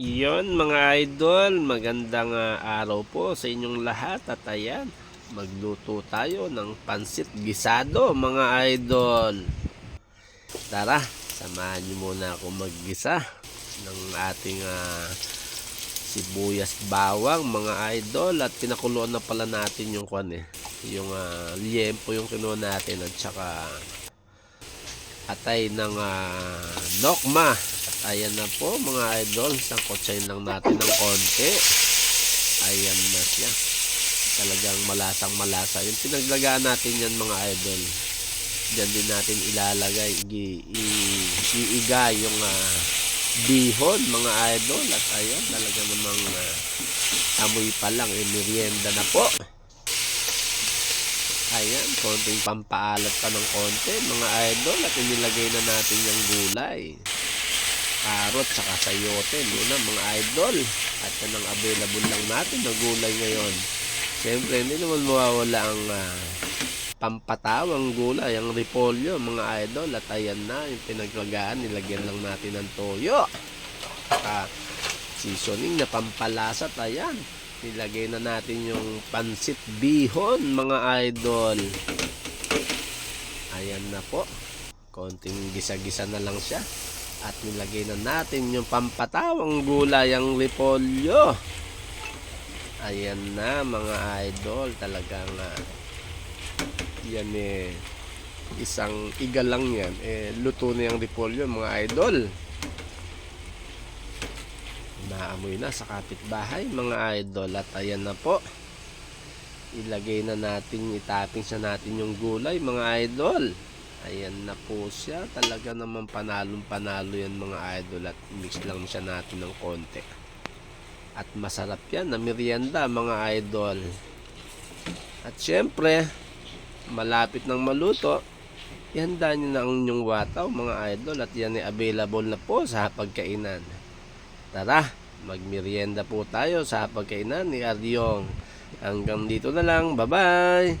Iyon mga idol, magandang ah, araw po sa inyong lahat at ayan, magluto tayo ng pansit gisado mga idol. Tara, samahan niyo muna ako maggisa ng ating ah, sibuyas bawang mga idol at pinakuluan na pala natin yung kwan eh. Yung uh, liempo yung kinuha natin at saka atay ng ah, nokma. At ayan na po mga idol, sangkotsayin lang natin ng konti. Ayan na siya. Talagang malasang malasa. Yung pinaglagaan natin yan mga idol. Diyan din natin ilalagay, i- i- iiga yung ah, bihon mga idol. At ayan, talaga namang ah, amoy pa lang, eh, merienda na po. Ayan, konting pampaalat pa ng konti mga idol at inilagay na natin yung gulay. Karot saka sayote muna mga idol. At yan ang available lang natin na gulay ngayon. Siyempre, hindi naman mawawala ang ah, pampatawang gulay, ang repolyo mga idol. At ayan na, yung pinaglagaan, nilagyan lang natin ng toyo. Saka seasoning na pampalasa at ayan. Nilagay na natin yung pansit bihon mga idol. Ayan na po. Konting gisa-gisa na lang siya. At nilagay na natin yung pampatawang gulay ang repolyo. Ayan na mga idol. Talagang ah, yan eh isang iga lang yan. Eh, luto na yung repolyo mga idol. Naamoy na sa kapitbahay mga idol. At ayan na po. Ilagay na natin, itaping sa natin yung gulay mga idol. Ayan na po siya. Talaga naman panalong panalo yan mga idol. At mix lang siya natin ng konti. At masarap yan na merienda mga idol. At syempre, malapit ng maluto, ihanda nyo na ang inyong wataw mga idol. At yan ay available na po sa pagkainan. Tara, magmerienda po tayo sa pagkainan ni Aryong. Hanggang dito na lang. Bye-bye!